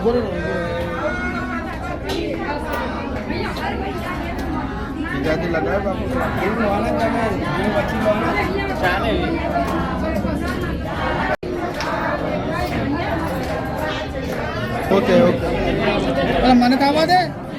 Agora não, agora. जाके लगा है बाबू ओके ओके मन का आवाज है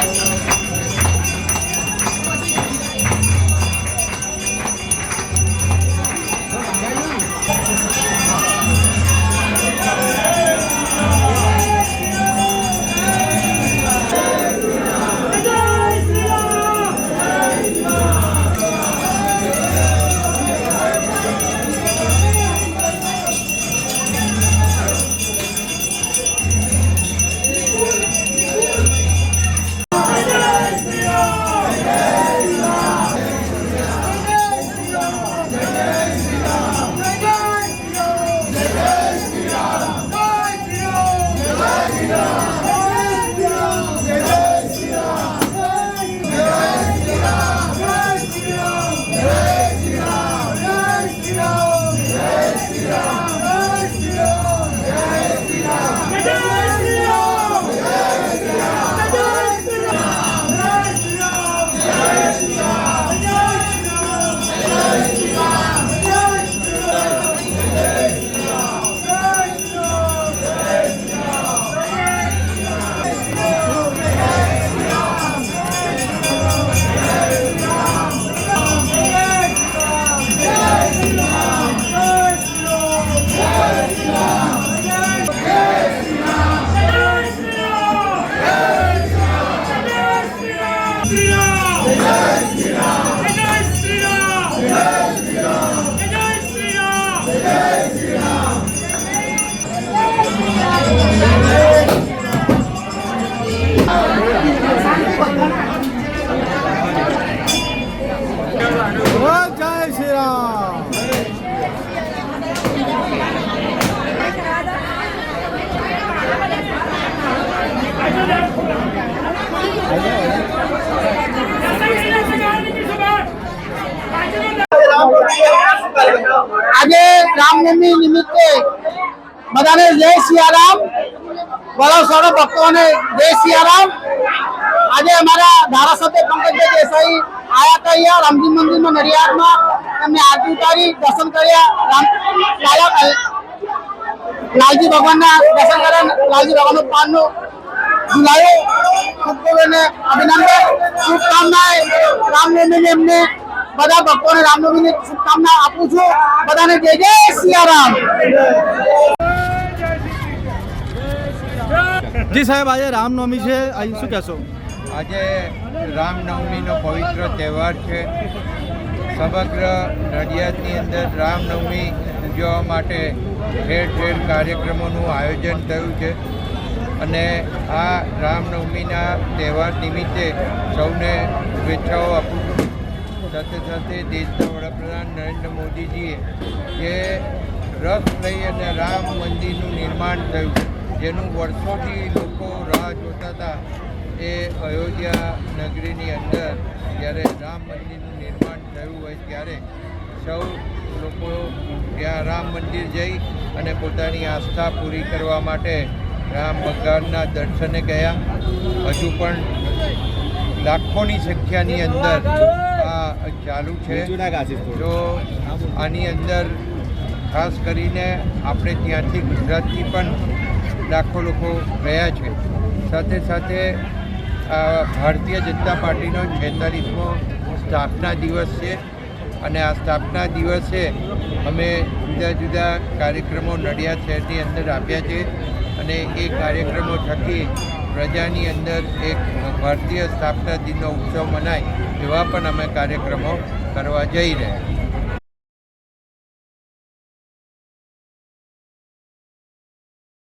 દે જય રામનવમી નિમિત્તે બધાને જય સિયારામ. વડા સૌ ભક્તોને જય સિયારામ. આજે અમારા ધારાસભ્ય પંકજભાઈ દેસાઈ આયા હતા અહીંયા, રામજી મંદિરમાં, નડિયાદમાં. એમને આરતી ઉતારી, દર્શન કર્યા. રામ, લાલા લાલજી ભગવાનના દર્શન કર્યા લાલજી ભગવાનનો પાનનો ઝુલાયો. ખૂબ ખૂબ એને અભિનંદન. શુભકામનાએ રામનવમીને એમને બધા ભક્તોને રામનવમીની શુભકામના આપું છું. બધાને જય જય સિયારામ. જી સાહેબ આજે રામનવમી છે. અહીં શું કહેશો? આજે રામનવમીનો પવિત્ર તહેવાર છે. સમગ્ર નડિયાદની અંદર રામનવમી ઉજવવા માટે ઠેર ઠેર કાર્યક્રમોનું આયોજન થયું છે. અને આ રામનવમીના તહેવાર નિમિત્તે સૌને શુભેચ્છાઓ આપું સાથે સાથે દેશના વડાપ્રધાન નરેન્દ્ર મોદીજીએ જે રસ લઈ અને રામ મંદિરનું નિર્માણ થયું, જેનું વર્ષોથી લોકો રાહ જોતા હતા. એ અયોધ્યા નગરીની અંદર જ્યારે રામ મંદિરનું નિર્માણ થયું હોય ત્યારે સૌ લોકો ત્યાં રામ મંદિર જઈ અને પોતાની આસ્થા પૂરી કરવા માટે રામ ભગવાનના દર્શને ગયા. હજુ પણ લાખોની સંખ્યાની અંદર ચાલુ છે. જો આની અંદર ખાસ કરીને આપણે ત્યાંથી ગુજરાતથી પણ લાખો લોકો ગયા છે. સાથે સાથે આ ભારતીય જનતા પાર્ટીનો છેતાલીસમો સ્થાપના દિવસ છે. અને આ સ્થાપના દિવસે અમે જુદા જુદા કાર્યક્રમો નડિયાદ શહેરની અંદર આપ્યા છે. અને એ કાર્યક્રમો થકી પ્રજાની અંદર એક ભારતીય સ્થાપના દિનનો ઉત્સવ મનાય એવા પણ અમે કાર્યક્રમો કરવા જઈ રહ્યા